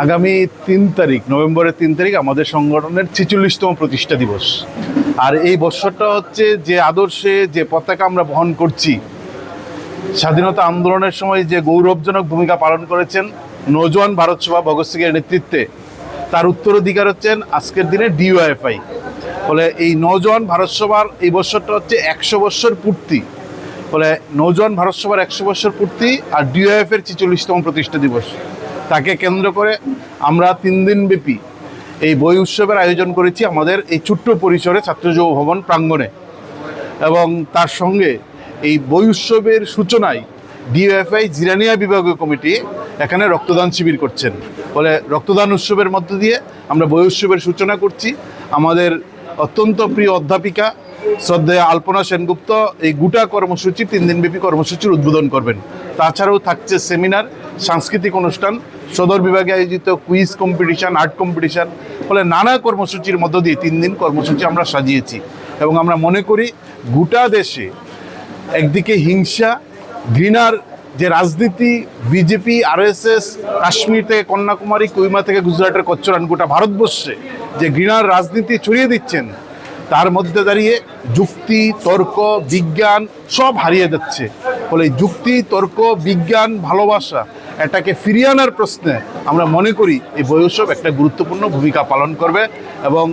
আগামী তিন তারিখ, নভেম্বরের তিন তারিখ আমাদের সংগঠনের ছেচল্লিশতম প্রতিষ্ঠা দিবস। আর এই বৎসরটা হচ্ছে যে আদর্শে যে পতাকা আমরা বহন করছি, স্বাধীনতা আন্দোলনের সময় যে গৌরবজনক ভূমিকা পালন করেছেন নৌজওয়ান ভারত সভা ভগৎ সিংয়ের নেতৃত্বে, তার উত্তরাধিকার হচ্ছেন আজকের দিনে ডিওএফআই ফলে এই নৌজওয়ান ভারত সভার এই বৎসরটা হচ্ছে একশো বৎসর পূর্তি। ফলে নৌজওয়ান ভারত সভার একশো বৎসর পূর্তি আর ডিওএফ এর ছেচল্লিশতম প্রতিষ্ঠা দিবস। তাকে কেন্দ্র করে আমরা তিন দিন ব্যাপী এই বই উৎসবের আয়োজন করেছি আমাদের এই ছোট্ট পরিসরে ছাত্র যুব ভবন প্রাঙ্গণে। এবং তার সঙ্গে এই বই উৎসবের সূচনায় ডিএফআই জিরানিয়া বিভাগীয় কমিটি এখানে রক্তদান শিবির করছেন। ফলে রক্তদান উৎসবের মধ্য দিয়ে আমরা বই উৎসবের সূচনা করছি। আমাদের অত্যন্ত প্রিয় অধ্যাপিকা শ্রদ্ধেয় আলপনা সেনগুপ্ত, এই গোটা কর্মসূচি, তিন দিনব্যাপী কর্মসূচির উদ্বোধন করবেন। তাছাড়াও থাকছে সেমিনার, সাংস্কৃতিক অনুষ্ঠান, সদর বিভাগে আয়োজিত কুইজ কম্পিটিশন, আর্ট কম্পিটিশন, ফলে নানা কর্মসূচির মধ্য দিয়ে তিন দিন কর্মসূচি আমরা সাজিয়েছি। এবং আমরা মনে করি, গোটা দেশে একদিকে হিংসা, ঘৃণার যে রাজনীতি, বিজেপি, আরএসএস, কাশ্মীর থেকে কন্যাকুমারী, কুইমা থেকে গুজরাটের কচ্চরান গোটা ভারতবর্ষে যে ঘৃণার রাজনীতি ছড়িয়ে দিচ্ছেন তার মধ্যে দাঁড়িয়ে যুক্তি, তর্ক, বিজ্ঞান সব হারিয়ে যাচ্ছে। ফলে যুক্তি, তর্ক, বিজ্ঞান, ভালোবাসা এটাকে ফিরিয়ে আনার প্রশ্নে আমরা মনে করি এই বই উৎসব একটা গুরুত্বপূর্ণ ভূমিকা পালন করবে এবং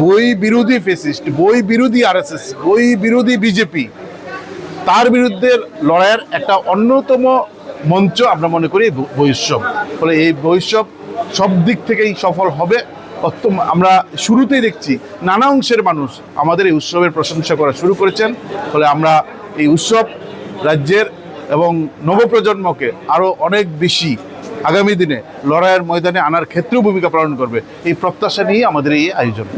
বই বিরোধী ফেসিস্ট, বই বিরোধী আরএসএস, বই বিরোধী বিজেপি তার বিরুদ্ধে লড়াইয়ের একটা অন্যতম মঞ্চ আমরা মনে করি বৈষ্যব ফলে এই বৈষ্যব সব দিক থেকেই সফল হবে। আমরা শুরুতেই দেখছি নানা অংশের মানুষ আমাদের এই উৎসবের প্রশংসা করা শুরু করেছেন। ফলে আমরা এই উৎসব রাজ্যের এবং নবপ্রজন্মকে আরও অনেক বেশি আগামী দিনে লড়াইয়ের ময়দানে আনার ক্ষেত্রেও ভূমিকা পালন করবে। এই প্রত্যাশা নিয়েই আমাদের এই আয়োজন।